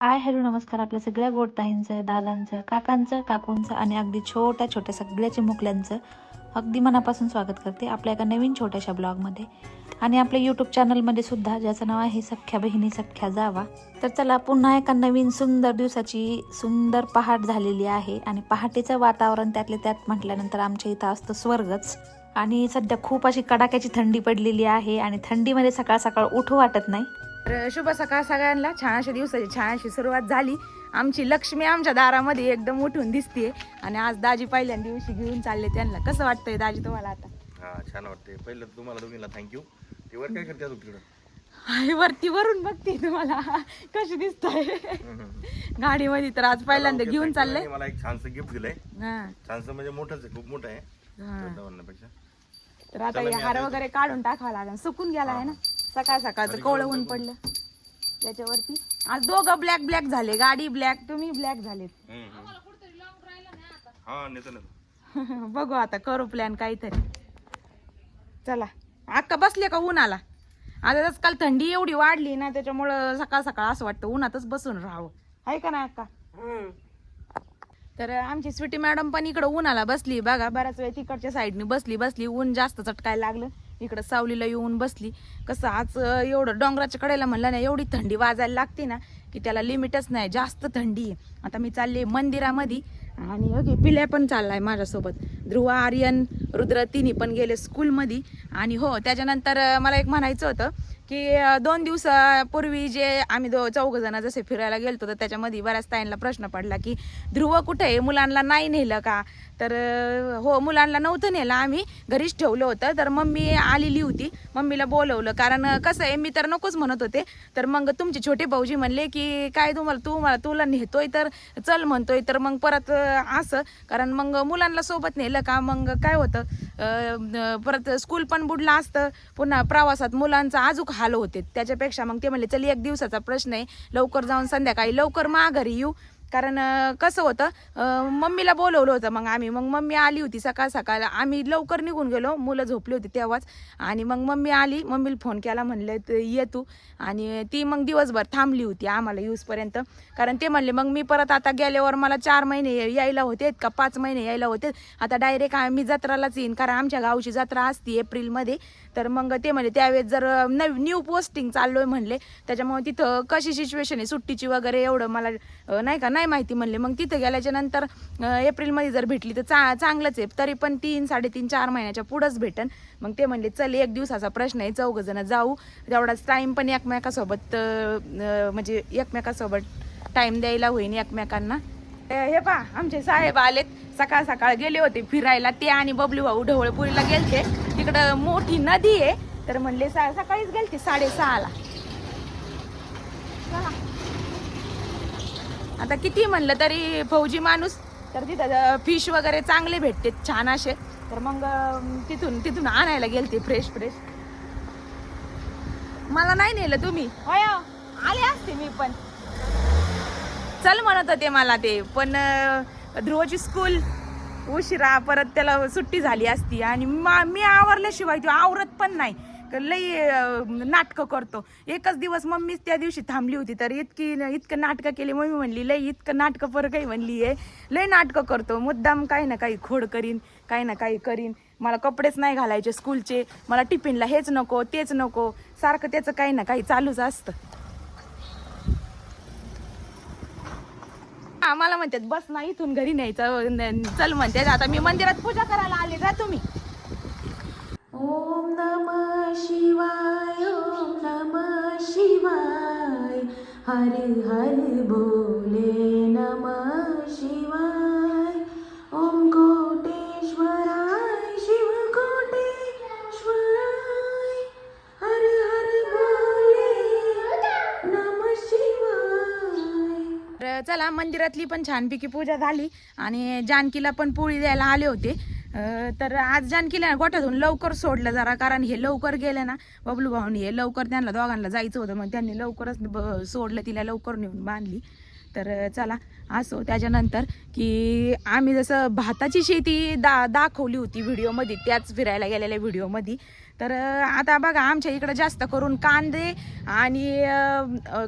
I hello नमस्कार. आपल्या सगळ्या गोड ताईंचं दादांचं काकांचं काकूंचं आणि अगदी छोट्या छोट्या सगळ्या चिमुकल्यांचं अगदी मनापासून स्वागत करते आपल्या एका नवीन छोट्याशा ब्लॉगमध्ये. आणि आपल्या यूट्यूब चॅनलमध्ये सुद्धा ज्याचं नाव आहे सख्या बहिणी सख्या जावा. तर चला पुन्हा एका नवीन सुंदर दिवसाची सुंदर पहाट झालेली आहे. आणि पहाटेचं वातावरण त्यातले त्यात म्हटल्यानंतर आमच्या इथं असतं स्वर्गच. आणि सध्या खूप अशी कडाक्याची थंडी पडलेली आहे. आणि थंडीमध्ये सकाळ सकाळ उठू वाटत नाही. तर शुभ सकाळ सगळ्यांना. छान अशा दिवसाची छान अशी सुरुवात झाली. आमची लक्ष्मी आमच्या दारामध्ये एकदम उठून दिसते आणि आज दाजी पहिल्यांदा दिवशी घेऊन चालले त्यांना. कसं वाटतंय दाजी तुम्हाला आता? हा छान वाटते पहिलं तुम्हाला दोघींना थँक्यू ते वर काय करते तिकडं? हाय, वरती वरून बघते तुम्हाला. कशी दिसतंय? गाडीमध्ये तर आज पहिल्यांदा घेऊन चाललंय. मला एक छानसं गिफ्ट दिलंय. हा, छानसं म्हणजे मोठंच आहे खूप मोठं आहे. हा. म्हणण्यापेक्षा तर आता हे हार वगैरे काढून टाकावं लागेल. सुकून गेला आहे ना? सकाळ सकाळचं कोवळं ऊन पडलं. त्याच्यावरती. आज दोघं ब्लॅक ब्लॅक झाले गाडी ब्लॅक तुम्ही ब्लॅक झालेत. हा नेतो नेतो बघू आता करू प्लॅन काहीतरी. चला. अक्का बसले का उन्हाला? आता आजकाल थंडी एवढी वाढली ना त्याच्यामुळं सकाळ सकाळ असं वाटतं उन्हातच बसून राहावं. आहे का ना अक्का? तर आमची स्वीटी मॅडम पण इकडं उन्हाला बसली बघा बऱ्याच वेळ तिकडच्या साईडने बसली बसली ऊन जास्त चटकायला लागलं. इकडं सावलीला येऊन बसली. कसं आज एवढं डोंगराच्या कडेला म्हणलं ना एवढी थंडी वाजायला लागते ना की त्याला लिमिटच नाही जास्त थंडी आहे. आता मी चालले मंदिरामध्ये आणि ओके पिल्या पण चाललाय माझ्यासोबत. ध्रुव आर्यन रुद्र तिन्ही पण गेले स्कूलमध्ये आणि हो त्याच्यानंतर मला एक म्हणायचं होतं की दोन दिवसापूर्वी जे आम्ही दो चौघ जण जसे फिरायला गेलतो तर त्याच्यामध्ये बऱ्याच ताईंना प्रश्न पडला की ध्रुव कुठे आहे? मुलांना नाही नेलं का? तर हो मुलांना नव्हतं नेलं. आम्ही घरीच ठेवलं होतं. तर मम्मी आलेली होती. मम्मीला बोलवलं. कारण कसं आहे मी तर नकोच म्हणत होते. तर मग तुमचे छोटे भाऊजी म्हणले की काय तुम्हाला तू मला तुला नेतोय तर चल म्हणतोय. तर मग परत असं. कारण मग मुलांना सोबत नेलं का? मग काय होतं? परत स्कूल पण बुडलं असतं. पुन्हा प्रवासात मुलांचा आजूक हाल होते. त्याच्यापेक्षा मग ते म्हणले चल एक दिवसाचा प्रश्न आहे. लवकर जाऊन संध्याकाळी लवकर माघारी येऊ. कारण कसं होतं मम्मीला बोलवलं होतं मग आम्ही. मग मम्मी आली होती सकाळ सकाळ. आम्ही लवकर निघून गेलो. मुलं झोपली होती तेव्हाच. आणि मग मम्मी आली. मम्मीला फोन केला म्हणले ये तू. आणि ती मग दिवसभर थांबली होती आम्हाला यूजपर्यंत कारण ते म्हणले मग मी परत आता गेल्यावर मला चार महिने यायला होते का? पाच महिने यायला होते. आता डायरेक्ट आम्ही जत्रालाच येईन. कारण आमच्या गावची जत्रा असती एप्रिलमध्ये. तर मग ते म्हणले त्यावेळेस जर नव न्यू पोस्टिंग चाललोय म्हणले त्याच्यामुळे तिथं कशी सिच्युएशन आहे सुट्टीची वगैरे एवढं मला नाही का नाही माहिती म्हणले. मग तिथं गेल्याच्यानंतर एप्रिलमध्ये जर भेटली तर चा चांगलंच आहे. तरी पण तीन साडेतीन चार महिन्याच्या पुढंच भेटन. मग ते म्हणले चल एक दिवसाचा प्रश्न आहे चौघजणं जाऊ. तेवढाच टाईम पण एकमेकासोबत म्हणजे एकमेकासोबत टाईम द्यायला होईन एकमेकांना. हे पा आमचे साहेब आलेत. सकाळ सकाळ गेले होते फिरायला. ते आणि बबलू भाऊ ढवळपुरीला गेलते. तिकडं मोठी नदी आहे. तर म्हणले सा- सकाळीच गेलते साडेसहाला. आता किती म्हणलं तरी फौजी माणूस. तर तिथं फिश वगैरे चांगले भेटते छान असे. तर मग तिथून तिथून आणायला गेलते फ्रेश फ्रेश मला नाही नेलं तुम्ही. होय हो. आले असते मी पण. चल म्हणत होते मला ते पण ध्रुवची स्कूल उशिरा परत त्याला सुट्टी झाली असती आणि मा- मी आवरल्याशिवाय तो आवरत पण नाही. लई नाटकं करतो. एकच दिवस मम्मीच त्या दिवशी थांबली होती तर इतकी इतकं नाटकं केली. मम्मी म्हणली लई इतकं नाटकं पर काही म्हणली आहे. लई नाटकं करतो. मुद्दाम काही ना काही खोड करीन काही ना काही करीन. मला कपडेच नाही घालायचे स्कूलचे मला टिफिनला हेच नको तेच नको. सारखं त्याचं काही ना काही चालूच असतं. आम्हाला म्हणतात बस ना इथून घरी न्यायचं चल म्हणते आता मी मंदिरात पूजा करायला आले जा तुम्ही? ओम नम शिवाय ओम नम शिवाय हर हर बोले नम शिवाय। ओम गो चला मंदिरातली पण छानपैकी पूजा झाली आणि जानकीला पण पोळी द्यायला आले होते. तर आज जानकीला गोठ्यातून लवकर सोडलं जरा कारण हे लवकर गेले ना बबलू भाऊनी हे लवकर त्यांना दोघांना जायचं होतं मग त्यांनी लवकरच ब- सोडलं तिला लवकर नेऊन बांधली. तर चला असो. त्याच्यानंतर की आम्ही जसं भाताची शेती दा दाखवली होती व्हिडिओमध्ये त्याच फिरायला गेलेल्या व्हिडिओमध्ये. तर आता बघा आमच्या इकडं जास्त करून कांदे आणि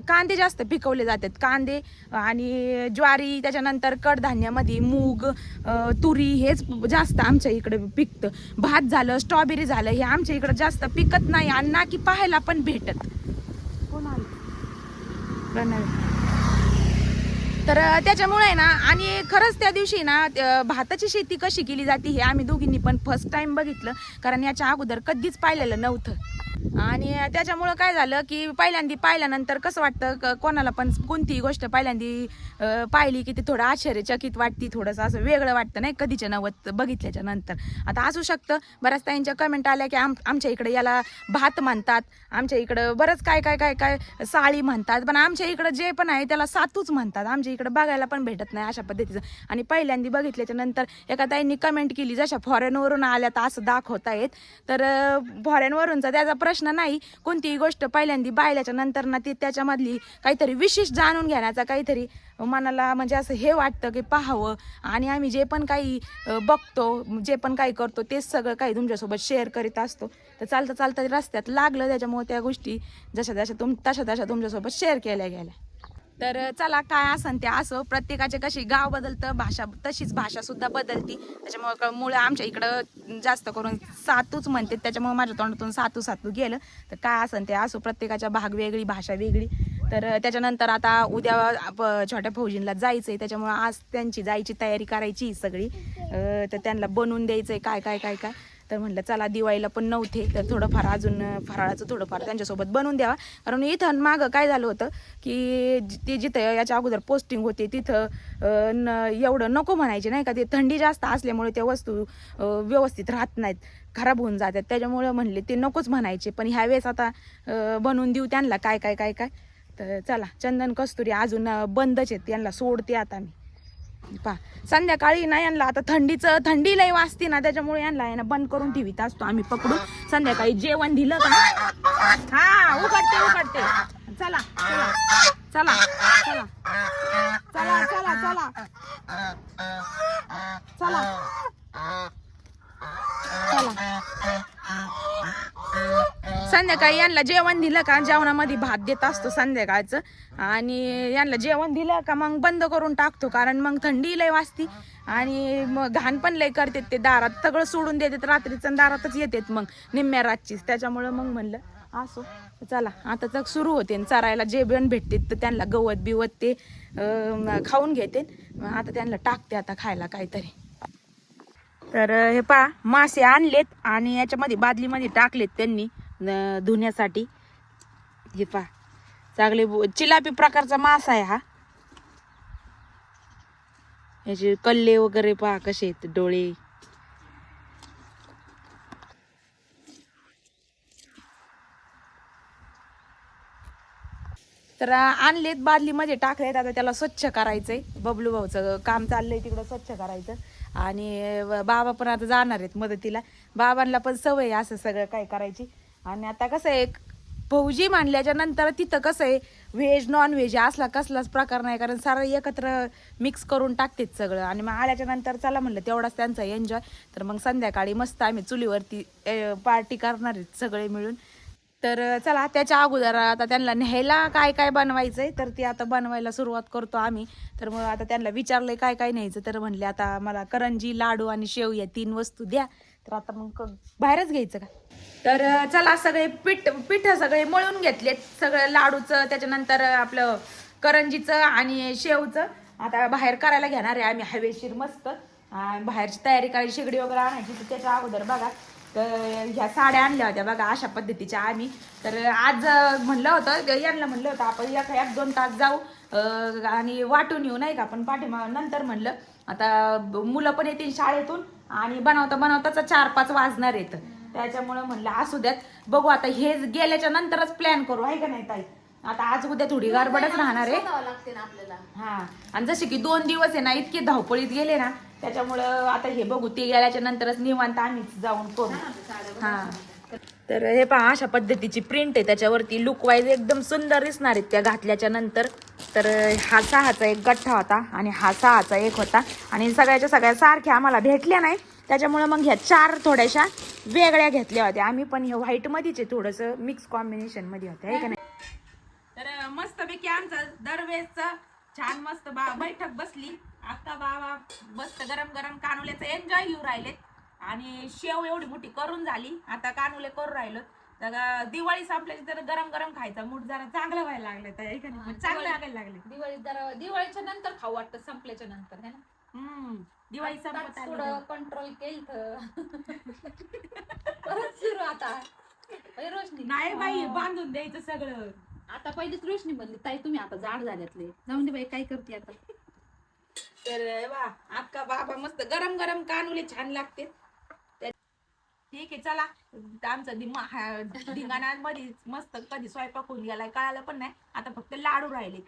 कांदे जास्त पिकवले जातात. कांदे आणि ज्वारी त्याच्यानंतर कडधान्यामध्ये मूग तुरी हेच जास्त आमच्या इकडे पिकतं. भात झालं स्ट्रॉबेरी झालं हे आमच्या इकडं जास्त पिकत नाही. आणि ना की पाहायला पण भेटत. कोण आलं प्रणव. तर त्याच्यामुळे आहे ना आणि खरंच त्या दिवशी ना भाताची शेती कशी केली जाते हे आम्ही दोघींनी पण फर्स्ट टाइम बघितलं. कारण याच्या अगोदर कधीच पाहिलेलं नव्हतं. आणि त्याच्यामुळं काय झालं की पहिल्यांदी पाहिल्यानंतर कसं वाटतं क- कोणाला पण कोणतीही गोष्ट पहिल्यांदी पाहिली की ते थोडं आश्चर्यचकित वाटते थोडंसं असं वेगळं वाटतं नाही कधीच्या नवत बघितल्याच्या नंतर. आता असू शकतं बऱ्याच ताईंच्या कमेंट आल्या की आम आमच्या इकडे याला भात म्हणतात आमच्या इकडं बरंच काय काय काय काय साळी म्हणतात पण आमच्या इकडं जे पण आहे त्याला सातूच म्हणतात. आमच्या इकडं बघायला पण भेटत नाही अशा पद्धतीचं. आणि पहिल्यांदा बघितल्याच्या नंतर एका ताईंनी कमेंट केली जशा फॉरेनवरून आल्या तर असं दाखवता येत तर फॉरेनवरूनचा त्याचा प्रश्न नाही. कोणतीही गोष्ट पहिल्यांदा पाहिल्याच्या नंतर ना ती त्याच्यामधली काहीतरी विशेष जाणून घेण्याचा काहीतरी मनाला म्हणजे असं हे वाटतं की पाहावं. आणि आम्ही जे पण काही बघतो जे पण काही करतो तेच सगळं काही तुमच्यासोबत शेअर करीत असतो. तर चालता चालता रस्त्यात लागलं त्याच्यामुळे त्या गोष्टी जशा जशा तुम तशा तशा तुमच्यासोबत शेअर केल्या गेल्या. तर चला काय असन ते असो प्रत्येकाचे कशी गाव बदलतं भाषा तशीच भाषा सुद्धा बदलती. त्याच्यामुळे मुळे आमच्या इकडं जास्त करून सातूच म्हणते. त्याच्यामुळे माझ्या तोंडातून सातू सातू गेलं. तर काय असन ते असो प्रत्येकाच्या भाग वेगळी भाषा वेगळी. तर त्याच्यानंतर आता उद्या आप- छोट्या फौजींना आहे त्याच्यामुळे आज त्यांची जायची तयारी करायची सगळी. तर त्यांना बनवून द्यायचं आहे काय काय काय काय. तर म्हटलं चला दिवाळीला पण नव्हते तर थोडंफार अजून फराळाचं थोडंफार त्यांच्यासोबत बनवून द्यावा. कारण इथं मागं काय झालं होतं की ते जिथं याच्या अगोदर पोस्टिंग होते तिथं न एवढं नको म्हणायचे नाही का? ते थंडी जास्त असल्यामुळे त्या वस्तू व्यवस्थित राहत नाहीत खराब होऊन जातात. त्याच्यामुळे म्हणले ते नकोच म्हणायचे पण ह्या वेळेस आता बनवून देऊ त्यांना काय काय काय काय? तर चला चंदन कस्तुरी अजून बंदच आहेत यांना सोडते आता मी. पा संध्याकाळी ना यांना आता थंडीचं थंडी लई वाजते ना त्याच्यामुळे यांना यांना बंद करून ठेवीत असतो आम्ही पकडून. संध्याकाळी जेवण दिलं का? हा उघडते उघडते. चला चला चला. चला चला चला. चला. चला. संध्याकाळी यांना जेवण दिलं का? जेवणामध्ये भात देत असतो संध्याकाळचं. आणि यांना जेवण दिलं का मग बंद करून टाकतो कारण मग थंडी लय वाजती. आणि मग घाण पण लय करतात ते दारात. सगळं सोडून देतात रात्रीचं दारातच येतात मग निम्म्या रातचीच. त्याच्यामुळं मग म्हणलं असो चला. आता तर सुरू होते आणि चरायला जे बण भेटते तर त्यांना गवत बिवत ते खाऊन घेते मग आता त्यांना टाकते आता खायला काहीतरी. तर हे पा मासे आणलेत आणि याच्यामध्ये बादलीमध्ये टाकलेत त्यांनी धुण्यासाठी. हे पा चांगले चिलापी प्रकारचा मासा आहे हा. याचे कल्ले वगैरे पहा कसे आहेत डोळे. तर आणलेत बादलीमध्ये टाकलेत आता त्याला स्वच्छ करायचंय. बबलू भाऊचं काम चाललंय तिकडं स्वच्छ करायचं. आणि बाबा पण आता जाणार आहेत मदतीला. बाबांना पण सवय आहे असं सगळं काय करायची. आणि आता कसं आहे फौजी मांडल्याच्या नंतर तिथं कसं आहे व्हेज नॉन व्हेज असला कसलाच प्रकार नाही कारण सारं एकत्र मिक्स करून टाकतेत सगळं. आणि मग आल्याच्यानंतर चला म्हणलं तेवढाच त्यांचा एन्जॉय तर मग संध्याकाळी मस्त आम्ही चुलीवरती पार्टी करणार आहेत सगळे मिळून. तर चला त्याच्या अगोदर आता त्यांना न्यायला काय काय बनवायचंय तर ते आता बनवायला सुरुवात करतो आम्ही. तर मग आता त्यांना विचारलंय काय काय न्यायचं? तर म्हणले आता मला करंजी लाडू आणि शेव या तीन वस्तू द्या. तर आता मग क- बाहेरच घ्यायचं का? तर चला सगळे पीठ पीठ सगळे मळून घेतले सगळं लाडूचं त्याच्यानंतर आपलं करंजीचं आणि शेवचं. आता बाहेर करायला घेणार आहे आम्ही. हवेशीर मस्त. बाहेरची तयारी करायची शेगडी वगैरे आणायची तर त्याच्या अगोदर बघा. तर ह्या साड्या आणल्या होत्या बघा अशा पद्धतीच्या आम्ही. तर आज म्हणलं होतं यांना म्हणलं होतं आपण एक एक दोन तास जाऊ आणि वाटून येऊ नाही का? पण पाठीमा नंतर म्हणलं. आता मुलं पण येतील शाळेतून आणि बनवता बनवताच चार पाच वाजणार येतं त्याच्यामुळं म्हणलं असू द्यात. बघू आता हे गेल्याच्या नंतरच प्लॅन करू आहे का नाही ताई? आता आज उद्या थोडी गडबडच राहणार आहे. हा. आणि जसे की दोन दिवस आहे ना इतके धावपळीत गेले ना त्याच्यामुळं आता हे बघू ते गेल्याच्या नंतरच निवांत आम्हीच जाऊन करू. हा तर हे पहा अशा पद्धतीची प्रिंट आहे. त्याच्यावरती लुक वाईज एकदम सुंदर दिसणार आहेत त्या घातल्याच्या नंतर. तर हा सहाचा एक गठ्ठा होता आणि हा सहाचा एक होता. आणि सगळ्याच्या सगळ्या सारख्या आम्हाला भेटल्या नाही. त्याच्यामुळे मग ह्या चार थोड्याशा वेगळ्या घेतल्या होत्या. आम्ही पण हे व्हाईट मध्येच आहे थोडंसं मिक्स कॉम्बिनेशनमध्ये होत्या. आहे का नाही? तर मस्तपैकी आमचं दरवेळेसच छान मस्त बा बैठक बसली. आता बाबा मस्त गरम गरम कानुल्याचं एन्जॉय घेऊ राहिले आणि शेव एवढी मोठी करून झाली. आता कानुले करून राहिलो तर दिवाळी संपल्याची तर गरम गरम खायचा मूड जरा चांगला व्हायला लागलं तर नाही चांगलं लागायला लागले दिवाळी जरा दिवाळीच्या नंतर खाऊ वाटतं संपल्याच्या नंतर है ना? हम्म दिवाळी संपत थोडं कंट्रोल केलं तर परत सुरू आता. रोशनी? नाही बाई बांधून द्यायचं सगळं. आता पहिलीच रोशनी बनली ताई तुम्ही आता जाड झाल्यातले. जाऊन दे बाई काय करते आता? तर वा अक्का बाबा मस्त गरम गरम कानुले छान लागते. ठीक आहे चला. आमचा दिमा धिंगाणामध्ये मस्त कधी स्वयंपाक होऊन गेलाय कळालं पण नाही. आता फक्त लाडू राहिले.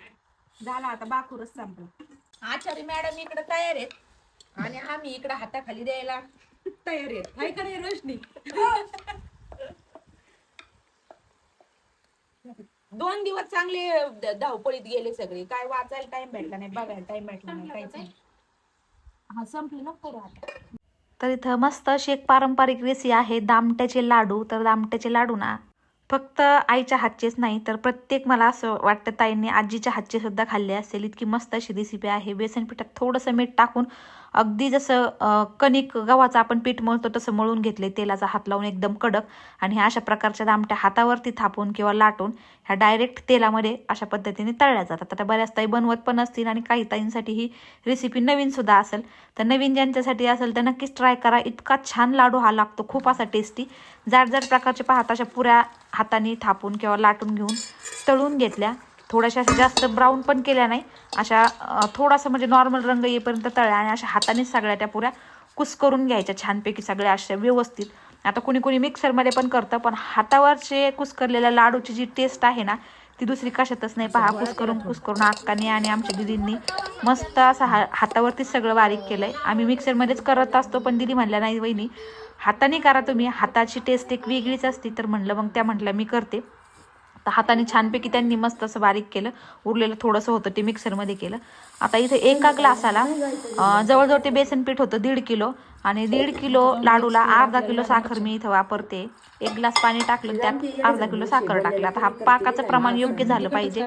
झाला आता बाकूरच संपलं. आचार्य मॅडम इकडे तयार आहेत. आणि आम्ही इकडे हाताखाली द्यायला तयार आहेत. हाय का नाही रोशनी. दोन दिवस चांगले ध- धावपळीत गेले सगळे. काय वाचायला टाइम भेटला नाही बघायला टाइम भेटला नाही काहीच नाही. हा संपली नको करू आता. तर इथं मस्त अशी एक पारंपरिक रेसिपी आहे दामट्याचे लाडू. तर दामट्याचे लाडू ना फक्त आईच्या हातचेच नाही तर प्रत्येक मला असं वाटतं ताईंनी आजीच्या हातचे सुद्धा खाल्ले असेल. इतकी मस्त अशी रेसिपी आहे. बेसन पिठात थोडंसं मीठ टाकून अगदी जसं कणिक गव्हाचं आपण पीठ मळतो तसं मळून घेतले तेलाचा हात लावून एकदम कडक आणि ह्या अशा प्रकारच्या दामट्या हातावरती थापून किंवा लाटून ह्या डायरेक्ट तेलामध्ये अशा पद्धतीने तळल्या जातात. आता बऱ्याच ताई बनवत पण असतील आणि काही ताईंसाठी ही रेसिपी नवीन सुद्धा असेल तर नवीन ज्यांच्यासाठी असेल तर नक्कीच ट्राय करा. इतका छान लाडू हा लागतो खूप असा टेस्टी जाड जाड प्रकारचे पाहत अशा पुऱ्या हाताने थापून किंवा लाटून घेऊन तळून घेतल्या. थोड्याशा अशा जास्त ब्राऊन पण केल्या नाही. अशा थोडासा म्हणजे नॉर्मल रंग येईपर्यंत तळ्या आणि अशा हातानेच सगळ्या त्या पुऱ्या कुस करून घ्यायच्या छानपैकी सगळ्या अशा व्यवस्थित. आता कुणी कुणी मिक्सरमध्ये पण करतं पण हातावरचे कुस्करलेल्या लाडूची जी टेस्ट आहे ना ती दुसरी कशातच नाही. पहा कुस करून कुस करून अक्काने आणि आमच्या दिदींनी मस्त असं हा हातावरतीच सगळं बारीक केलं आहे आम्ही मिक्सरमध्येच करत असतो पण दिदी म्हणल्या नाही वहिनी हाताने करा तुम्ही. हाताची टेस्ट एक वेगळीच असते. तर म्हणलं मग त्या म्हटलं मी करते. तर हाताने छानपैकी त्यांनी मस्त असं बारीक केलं. उरलेलं थोडंसं होतं ते मिक्सरमध्ये केलं. आता इथे एका ग्लासाला जवळजवळ ते बेसन पीठ होतं दीड किलो. आणि दीड किलो लाडूला अर्धा किलो साखर मी इथं वापरते. एक ग्लास पाणी टाकलं त्यात अर्धा किलो साखर टाकलं. आता हा पाकाचं प्रमाण योग्य झालं पाहिजे.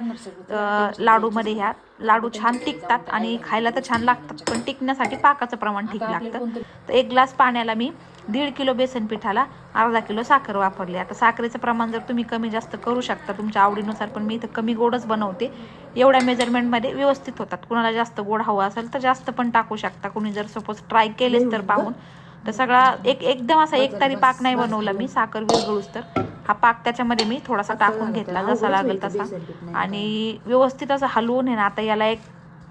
लाडूमध्ये ह्या लाडू छान टिकतात आणि खायला तर छान लागतात पण टिकण्यासाठी पाकाचं प्रमाण ठीक लागतं. तर एक ग्लास पाण्याला मी दीड किलो बेसन पिठाला अर्धा किलो साखर वापरली. आता साखरेचं प्रमाण जर तुम्ही कमी जास्त करू शकता तुमच्या आवडीनुसार पण मी इथं कमी गोडच बनवते. एवढ्या मेजरमेंटमध्ये व्यवस्थित होतात. कुणाला जास्त गोड हवं असेल तर जास्त पण टाकू शकता. कुणी जर सपोज ट्राय केलेच तर पाहून. तर सगळा एक एकदम असा एक तरी पाक नाही बनवला मी साखर विरघळूस तर. हा पाक त्याच्यामध्ये मी थोडासा टाकून घेतला जसा लागेल तसा. आणि व्यवस्थित असं हलवून आहे ना आता याला एक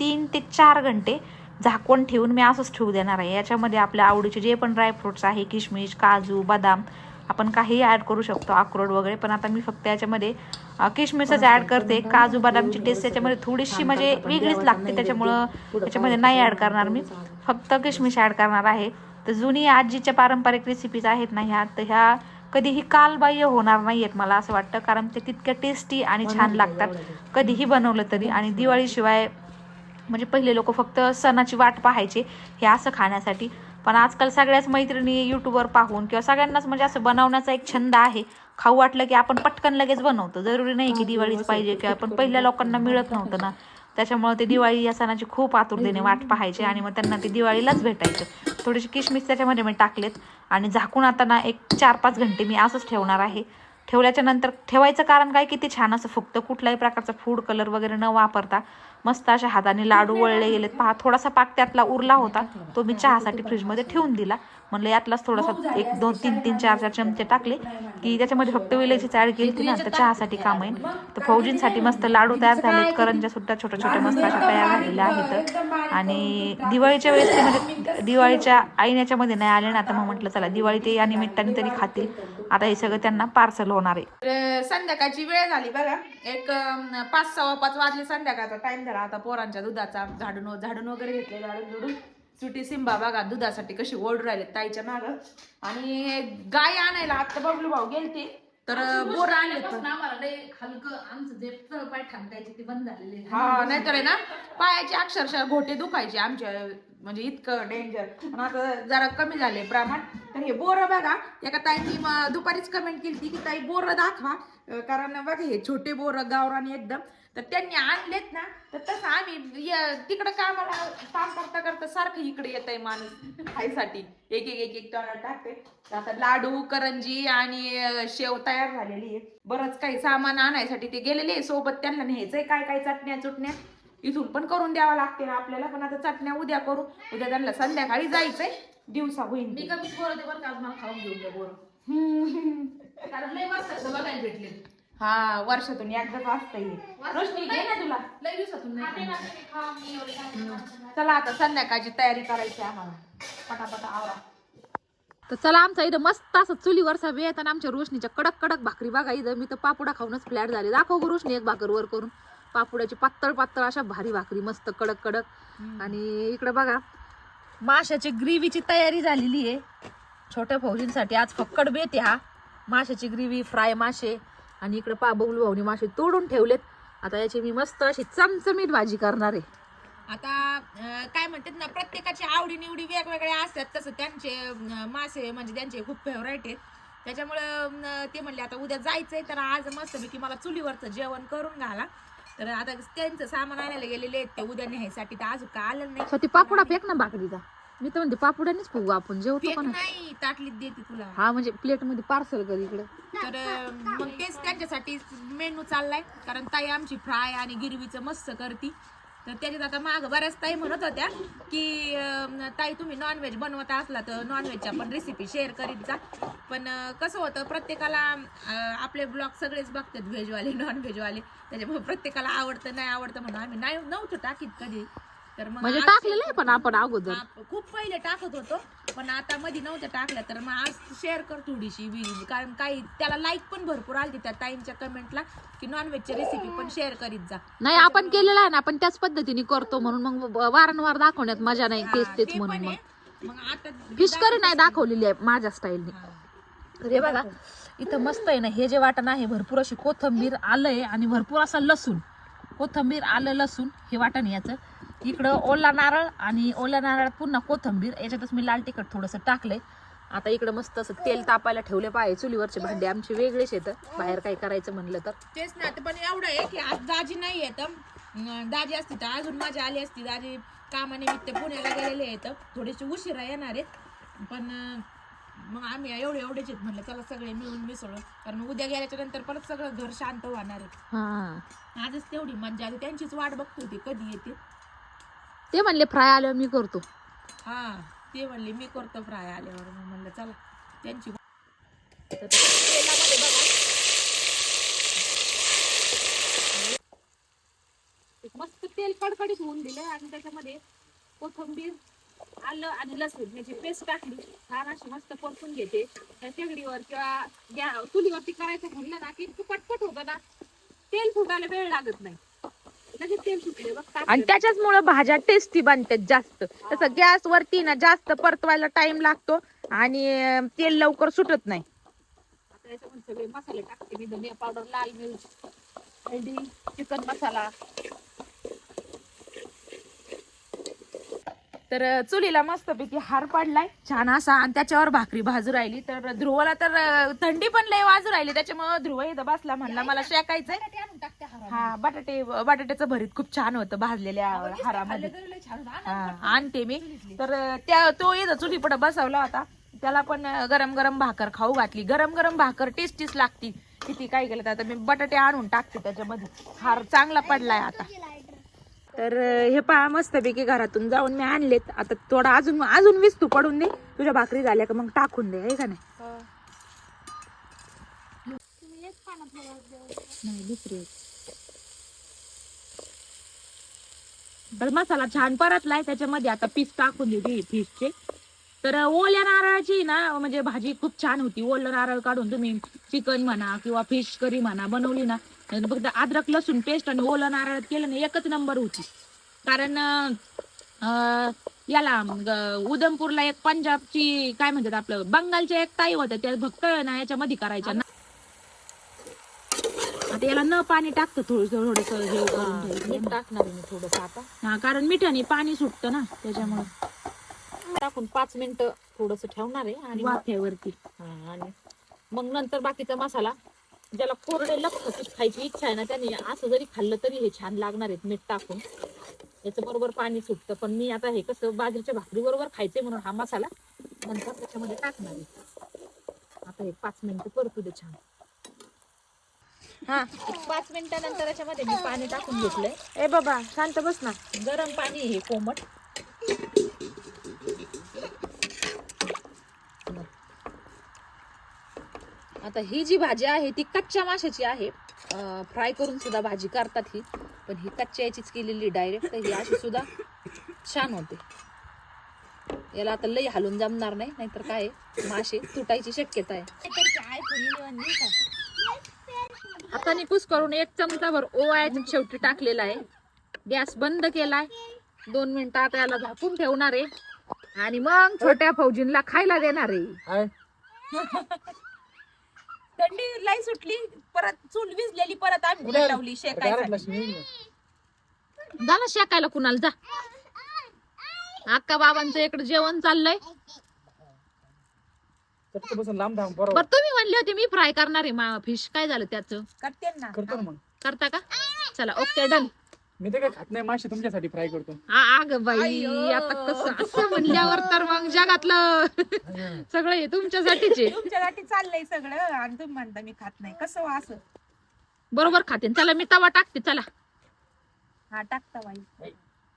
तीन ते चार घंटे झाकून ठेवून मी असंच ठेवू देणार आहे. याच्यामध्ये आपल्या आवडीचे जे पण ड्रायफ्रुट्स आहे किशमिश काजू बदाम आपण काहीही ॲड करू शकतो अक्रोड वगैरे. पण आता मी फक्त याच्यामध्ये अ, किशमिशच ॲड करते. काजू बदामची टेस्ट याच्यामध्ये थोडीशी म्हणजे वेगळीच लागते त्याच्यामुळं त्याच्यामध्ये नाही ॲड करणार मी. फक्त किशमिश ॲड करणार आहे. तर जुनी आजीच्या पारंपरिक रेसिपीज आहेत ना ह्या. तर ह्या कधीही कालबाह्य होणार नाही आहेत मला असं वाटतं कारण ते तितक्या टेस्टी आणि छान लागतात. कधीही बनवलं तरी आणि दिवाळीशिवाय म्हणजे पहिले लोक फक्त सणाची वाट पाहायचे हे असं खाण्यासाठी. पण आजकाल सगळ्याच मैत्रिणी युट्यूबवर पाहून किंवा सगळ्यांनाच म्हणजे असं बनवण्याचा एक छंद आहे. खाऊ वाटलं की आपण पटकन लगेच बनवतो. जरुरी नाही की दिवाळीच पाहिजे किंवा पण पहिल्या लोकांना मिळत नव्हतं ना. त्याच्यामुळे ते दिवाळी या सणाची खूप आतुरतेने वाट पाहायचे आणि मग त्यांना ते दिवाळीलाच भेटायचं. थोडीशी किशमिश त्याच्यामध्ये मी टाकलेत आणि झाकून आता ना एक चार पाच घंटे मी असंच ठेवणार आहे. ठेवल्याच्या नंतर ठेवायचं कारण काय? किती छान असं फुगतं. कुठल्याही प्रकारचा फूड कलर वगैरे न वापरता मस्त अशा हाताने लाडू वळले गेलेत. पहा थोडासा पाक त्यातला उरला होता. तो मी चहासाठी फ्रीजमध्ये ठेवून दिला. म्हणलं यातलाच थोडासा एक दोन तीन तीन चार चार चमचे टाकले की त्याच्यामध्ये फक्त विलायचीच ॲड केली ती ना तर चहासाठी काम येईल तर फौजींसाठी मस्त लाडू तयार झालेत करंजा सुद्धा छोट्या छोट्या मस्त अशा तयार झालेल्या आहेत. आणि दिवाळीच्या वेळेस ते म्हणजे दिवाळीच्या ऐण्याच्या मध्ये नाही आले ना आता मग म्हटलं चला दिवाळी ते या निमित्ताने तरी खातील. आता हे सगळं त्यांना पार्सल होणार आहे. संध्याकाळची वेळ झाली बघा. एक पाच सव्वा पाच वाजले संध्याकाळचा टाइम झाला. आता पोरांच्या दुधाचा झाडून झाडून वगैरे घेतले झाडून झुडून सुटी सिंबा बघा दुधासाठी कशी ओढ राहिले ताईच्या माग. आणि गाय आणायला आता बबलू भाऊ गेलते. तर बोर आणले. हा नाहीतर आहे ना पायाची अक्षरशः घोटे दुखायचे आमच्या म्हणजे इतकं डेंजर आता जरा कमी झाले प्रमाण. तर हे बोर बघा एका ताईंनी दुपारीच कमेंट केली की ताई बोर दाखवा. कारण बघा हे छोटे बोर गावरानी एकदम. तर त्यांनी आणलेत ना तर तसं आम्ही तिकडं कामाला काम करता करता सारखं इकडे येत आहे माणूस खायसाठी. एक एक एक एक टाकते. आता लाडू करंजी आणि शेव तयार झालेली आहे. बरंच काही सामान आणायसाठी ते गेलेले आहे. सोबत त्यांना न्यायचंय काय काय चटण्या चुटण्या. इथून पण करून द्यावं लागते ना आपल्याला पण आता चटण्या उद्या करू. उद्या त्यांना संध्याकाळी जायचंय. दिवसा होईल मी. कमीच बरं का आज मला खाऊन घेऊन द्या बोर. कारण लय वाजता बघायला भेटले हा वर्षातून एकदाच असतं हे. रोशनी घे ना तुला. लय दिवसातून नाही खाल्लं. चला आता संध्याकाळची तयारी करायची आम्हाला. पटापटा आवरा. तर चला आमचा इथं मस्त असं चुलीवरचा वेळ आणि आमच्या रोशनीच्या कडक कडक भाकरी बघा इथं. मी तर पापुडा खाऊनच फ्लॅट झाले. दाखव गं रोशनी एक भाकर वर करून. पापुडाची पातळ पातळ अशा भारी भाकरी मस्त कडक कडक. आणि इकडे बघा माशाची ग्रेव्हीची तयारी झालेली आहे. छोट्या फौजींसाठी आज फक्कड बेत आहे हा. माशाची ग्रेव्ही फ्राय मासे. आणि इकडे पा बबलू भाऊनी मासे तोडून ठेवलेत. आता याची मी मस्त अशी चमचमीत भाजी करणार आहे. आता काय म्हणतात ना प्रत्येकाची आवडी निवडी वेगवेगळ्या असतात. तसं त्यांचे मासे म्हणजे त्यांचे खूप फेवराईट आहेत. त्याच्यामुळं ते म्हणले आता उद्या जायचंय तर आज मस्त की मला चुलीवरचं जेवण करून घाला. तर आता त्यांचं सामान आणायला गेलेले आहेत ते उद्या न्यायसाठी तर अजून का आलं नाही. पापुडा फेक ना भाकरीचा. मी तर म्हणते पापुड्यानेच फुगू आपण जेवतो पण नाही ताटलीत देते तुला. हा म्हणजे प्लेटमध्ये पार्सल कर इकडे. तर अं, मग तेच त्यांच्यासाठी मेनू चाललाय. कारण ताई आमची फ्राय आणि गिरवीचं मस्त करती. तर त्याच्यात आता माग बऱ्याच ताई म्हणत होत्या की अं, ताई तुम्ही नॉनव्हेज बनवत असला तर नॉनव्हेजच्या पण रेसिपी शेअर करीत जा. पण अं, कसं होतं प्रत्येकाला अं, आपले ब्लॉग सगळेच बघतात व्हेजवाले नॉनव्हेजवाले त्याच्यामुळे प्रत्येकाला आवडतं नाही आवडतं म्हणून आम्ही नाही नव्हतं टाकीत कधी. तर मग म्हणजे आज टाकलेलं आहे पण आपण अगोदर. खूप पहिले टाकत होतो पण आता मध्ये नव्हत्या टाकल्या तर मग आज शेअर कर थोडीशी वी- कारण काही त्याला लाईक पण भरपूर आली त्या ताईंच्या कमेंटला की नॉनव्हेजची रेसिपी पण शेअर करीत जा. नाही आपण केलेलं आहे ना आपण त्याच पद्धतीने करतो म्हणून मग वारंवार दाखवण्यात मजा नाही तेच हा, तेच ते म्हणून पण मग. आहे. मग आता फिश करी नाही दाखवलेली आहे माझ्या स्टाईलने हे. बघा इथं मस्त आहे ना हे जे वाटण आहे भरपूर अशी कोथंबीर आलं आहे आणि भरपूर असं लसूण. कोथंबीर आलं लसूण हे वाटण याचं. इकडं ओला नारळ आणि ओल्या नारळात पुन्हा कोथंबीर. याच्यातच मी लाल तिखट थोडंसं टाकलंय. आता इकडं मस्त असं तेल तापायला ठेवले पाहिजे चुलीवरचे भांडे. आमचे वेगळेच येतं बाहेर काही करायचं म्हणलं तर. तेच ना ते पण एवढं आहे की आज दाजी नाही येत. अं, दाजी असती तर अजून माझी आली असती. दाजी कामानिमित्त पुण्याला गेलेले आहेत. थोडेसे उशिरा येणार आहेत. पण अं, मग आम्ही एवढे एवढेच आहेत म्हणलं चला सगळे मिळून मिसळून. कारण उद्या गेल्याच्यानंतर परत सगळं घर शांत होणार आहे. हा. आजच तेवढी मज्जा आली. त्यांचीच वाट बघतो होती कधी येते ते म्हणले फ्राय आल्यावर मी करतो. हा ते म्हणले मी करतो फ्राय आल्यावर. मग म्हणलं चला. त्यांची तर तेलामध्ये बघा मस्त तेल कडकडीत होऊन दिलं आणि त्याच्यामध्ये कोथिंबीर आलं आणि लसूण याची पेस्ट टाकली छान अशी मस्त परतून घेते. त्या शेगडीवर किंवा चुलीवरती करायचं म्हणलं ना की पटपट होतं ना तेल फुटायला वेळ लागत नाही लगेच तेल सुटले बघ आणि टाकलं. त्याच्याचमुळे भाज्या टेस्टी बनतात जास्त. तसं गॅस वरती ना जास्त परतवायला टाइम लागतो आणि तेल लवकर सुटत नाही. आता याच्यामध्ये सगळे मसाले टाकते मी धनिया पावडर लाल मिर्च हळदी चिकन मसाला. तर चुलीला मस्तपैकी हार पडलाय छान असा आणि त्याच्यावर भाकरी भाजू राहिली. तर ध्रुवला तर थंडी पण लय वाजू राहिली त्याच्यामुळे ध्रुव इथं बसला म्हणला मला शेकायचंय. हा बटाटे बटाट्याचं भरीत खूप छान होतं भाजलेल्या हारामध्ये. हा, आणते मी. तर त्या तो इथं चुलीपुढे बसवला होता. त्याला पण गरम गरम भाकर खाऊ घातली. गरम गरम भाकर टेस्टीच लागती. किती काय केलं आता मी बटाटे आणून टाकते त्याच्यामध्ये. हार चांगला पडलाय आता. तर हे पहा मस्तपैकी घरातून जाऊन मी आणलेत. आता थोडा अजून अजून विस्तू पडून दे. तुझ्या भाकरी झाल्या का मग टाकून दे आहे का नाही? नाही दुसरी तर मसाला छान परतलाय त्याच्यामध्ये आता पीस टाकून देते फिशचे तर ओल्या नारळाची ना म्हणजे भाजी खूप छान होती. ओलं नारळ काढून तुम्ही चिकन म्हणा किंवा फिश करी म्हणा बनवली ना फक्त अद्रक लसूण पेस्ट आणि ओलं नारळ केलं ना एकच नंबर होती. कारण अं, याला उधमपूरला एक पंजाबची काय म्हणतात आपलं बंगालच्या एक ताई होत्या त्या फक्त ना याच्यामध्ये करायच्या. ना आता याला न पाणी टाकतं थोडं थोडस हे करून ठेवायचं. मीठ टाकणार आहे मी थोडस आता. हा कारण मिठाने पाणी सुटतं ना त्याच्यामुळे. टाकून पाच मिनिटं थोडस ठेवणार आहे आणि मग- वाफ्यावरती हा, आणि मग नंतर बाकीचा मसाला ज्याला कोरडे लपखीत खायची इच्छा आहे ना त्याने असं जरी खाल्लं तरी हे छान लागणार आहेत मीठ टाकून. याचं बरोबर पाणी सुटतं पण मी आता हे कसं बाजरीच्या भाकरी बरोबर खायचंय म्हणून हा मसाला नंतर त्याच्यामध्ये टाकणार आहे. आता हे पाच मिनिटं परतू दे छान. हा. एक पाच मिनिटानंतर याच्यामध्ये मी पाणी टाकून घेतलंय. ए बाबा शांत बस ना. गरम पाणी आहे हे कोमट. आता ही जी भाजी आहे ती कच्च्या माशाची आहे. फ्राय करून सुद्धा भाजी करतात ही. पण ही कच्च्या याचीच केलेली डायरेक्ट ही अशी सुद्धा छान होते. याला आता लई हालून जमणार नाही नाहीतर काय मासे तुटायची शक्यता आहे. आता निपूस करून एक चमचाभर ओवा शेवटी टाकलेला आहे. गॅस बंद केलाय. दोन मिनिटं आता याला झाकून ठेवणार आहे. आणि मग छोट्या फौजींना खायला देणार आहे. थंडी लाई सुटली. परत चूल विजलेली परत आम्ही लावली शेकायसाठी. जा ना शेकायला कुणाला जा. अक्का बाबांचं इकडे जेवण चाललंय. बसून लांब थांब बरोबर. बरं तुम्ही म्हणले होते मी फ्राय करणार आहे फिश काय झालं त्याचं? करते ना. करतो ना मग. करता का? चला ओके डन मी ते काय खात नाही मासे तुमच्यासाठी फ्राय करतो. अग बाई आता कसं असं म्हणल्यावर तर मग जगातलं सगळं हे तुमच्यासाठीच आहे. तुमच्यासाठी चाललंय सगळं आणि तुम्ही म्हणता मी खात नाही. कसं हो असं? बरोबर खाते. चला मी तवा टाकते चला. हा टाकता बाई.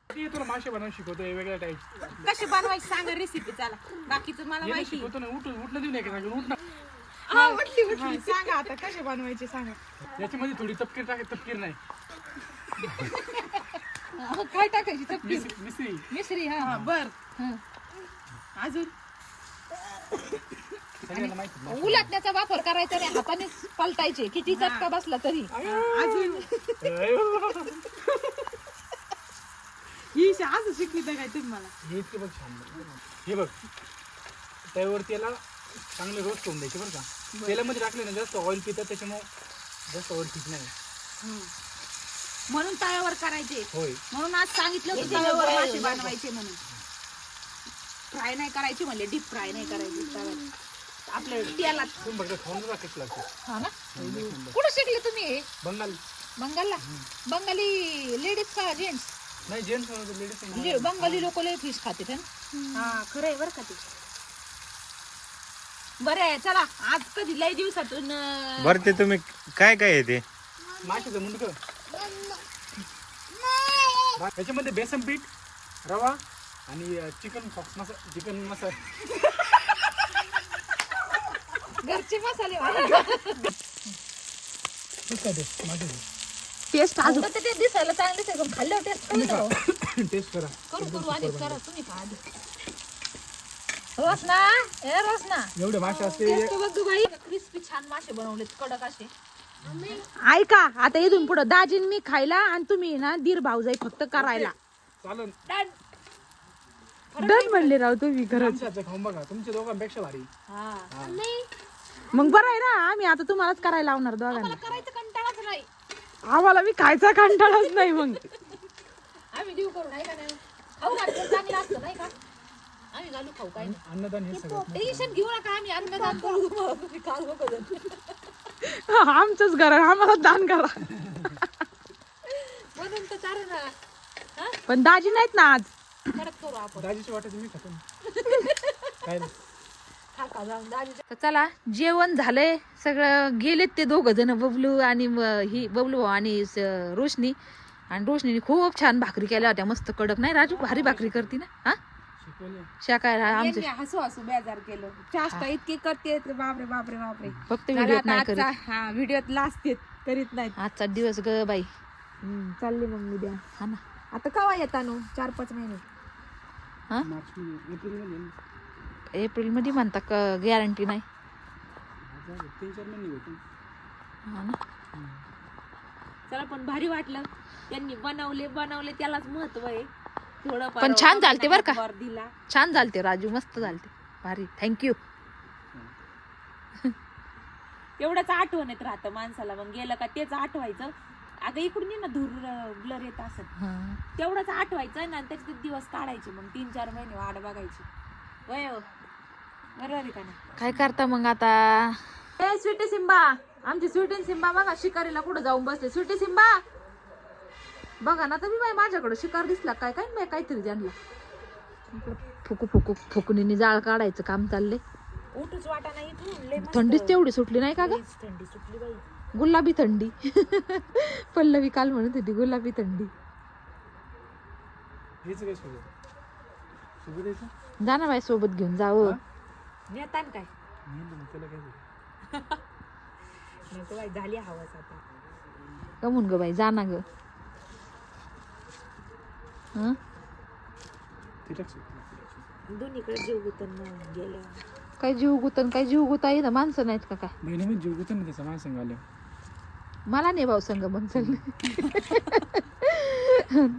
ते तुला मासे बनवून शिकवतोय? वेगळ्या टाईप कशी बनवायची सांगा रेसिपी चला. बाकीचं मला माहिती. शिकवतो ना उठ उठलं देऊ नये का उठ ना. हा, उठली उठली. सांगा आता कशी बनवायची सांगा. याच्यामध्ये थोडी तपकीर टाक तपकीर नाही. काय टाकायची चटणी मिसरी मिसरी मिसरी हा बर. अजून? सगळ्यांना माहिती आहे. उलटण्याचा वापर करायचा नाही हाताने पलटायचे. किती चटका बसला तरी. अजून? शा- असं शिकली तर काय तुम्ही मला? हे इतके बघ छान हे बघ. त्यावरती याला चांगले रोस्ट करून द्यायचे बरं का. तेलामध्ये टाकले ना जास्त ऑइल पितात त्याच्यामुळे जास्त ऑइल पित नाही. म्हणून तव्यावर करायचे. होय. म्हणून आज सांगितलं होतं तव्यावर मासे बनवायचे म्हणून. फ्राय नाही करायचे म्हणले डीप फ्राय नाही करायचे तव्यात. आपल्या तेलात. तुम्ही बघा खाऊन बघा कशी लागते. हा ना? कुठं शिकले तुम्ही हे? बंगाल. बंगालला? बंगाली लेडीज का जेंट्स? नाही जेंट्स लेडीज बंगाली लोक लय फिश खाते है ना हा खरं आहे बरं का ते. बरं आहे चला. आज कधी? लय दिवसातून अं, बरं ते तुम्ही काय काय आहे ते? माशाचं मुंडक. याच्यामध्ये बेसन पीठ रवा आणि चिकन फॉक्स मसाला चिकन मसाला घरचे मसाले टेस्ट अजून? तर ते दिसायला चांगले दिसायला पण खाल्ल्यावर टेस्ट करू. टेस्ट करा. करू करू आधी करा तुम्ही खा आधी. रोसना ए रोसना. एवढे मासे असते टेस्ट बघ बाई. क्रिस्पी छान मासे बनवलेत कडक असे. ऐका आता इथून पुढं दाजीन मी खायला आणि तुम्ही ना दीर भाऊजाई फक्त करायला. चालन. डन म्हणले राव तुम्ही खरंच. आमच्याचं खाऊन बघा तुमच्या दोघांपेक्षा भारी. मग बरं आहे ना आम्ही आता तुम्हालाच करायला लावणार दोघांना. आम्हाला मी खायचा कंटाळाच नाही मग. आम्ही देऊ करू नाही का नाही? खाऊ चांगलं असतं नाही का? आम्ही घालू खाऊ काय नाही. अन्नदान हे सगळं टेन्शन घेऊ नका आम्ही अन्नदान करू. तुम्ही खाऊ नको आमचंच घर आम्हाला दान करा. म्हणून तर चालेल ना. पण दाजी नाहीत ना आज. परत करू आपण. दाजीची वाटायचं मी खातो. ना. काय नाही. तर चला जेवण झालंय. सगळं गेलेत ते दोघ जण बबलू आणि म- ही बबलू आणि रोशनी. आणि रोशनीने खूप छान भाकरी केल्या होत्या. मस्त कडक. नाही राजू भारी भाकरी करते ना? हा? आमचे. हसू हसू बेजार केलं. चाष्टा इतके करते बापरे बापरे बापरे. फक्त व्हिडिओ नाही करीत. हा व्हिडिओत लास्ट करीत नाहीत. आजचा दिवस ग बाई. चालली मग उद्या हा ना. आता कवा येता नो चार पाच महिने हा मार्च मध्ये एप्रिलमध्ये ना. एप्रिलमध्ये म्हणता गॅरंटी नाही? तीन चार महिने हा ना. चला पण भारी वाटलं. त्यांनी बनवले बनवले त्यालाच महत्त्व आहे. थोडं पण छान चालते बरं का? दिला. छान झालते राजू मस्त झालते. भारी. थँक्यू तेवढंच आठवण येत राहतं माणसाला. मग गेलं का तेच आठवायचं. अगं इकडून ये ना धूर ब्लर येत असत. तेवढंच आठवायचं ना त्याचे दिवस काढायचे. मग तीन चार महिने वाट बघायची. वय हो. बरोबर आहे का नाही काय करता मग आता? ए स्वीटी सिंबा आमची स्वीटी सिंबा बघा शिकारीला कुठं जाऊन बसते स्वीटी सिंबा बघा ना तर मी बाई माझ्याकडे शिकार दिसला काय? काय मी काहीतरी जाणलं फुकू फुकू फुकणीने जाळ काढायचं काम चाललंय. उठूच वाटा नाही. थंडीच तेवढी सुटली नाही का ग? लईच थंडी सुटली बाई. गुलाबी थंडी. पल्लवी काल म्हणत होती गुलाबी थंडी. जा ना बाई सोबत घेऊन जावं नेतान काय? त्याला? नको बाई झाली हवाच आता. कमून ग बाई? जा ना ग. हं? दोन्हीकडे जीव गुतन गेलं. काय जीव गुतन काय जीव गुता येतं? माणसं नाहीत का काय? बहिणी जीव गुतन ना त्याचा संग आल्यावर. मला नाही भाऊ संग मग चल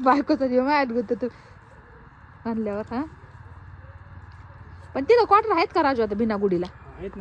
बायकोचा जीव मायात गुत तू. आणल्यावर हा? पण तिथं क्वार्टर आहेत का राजू आता भिनागुडीला? आहेत ना.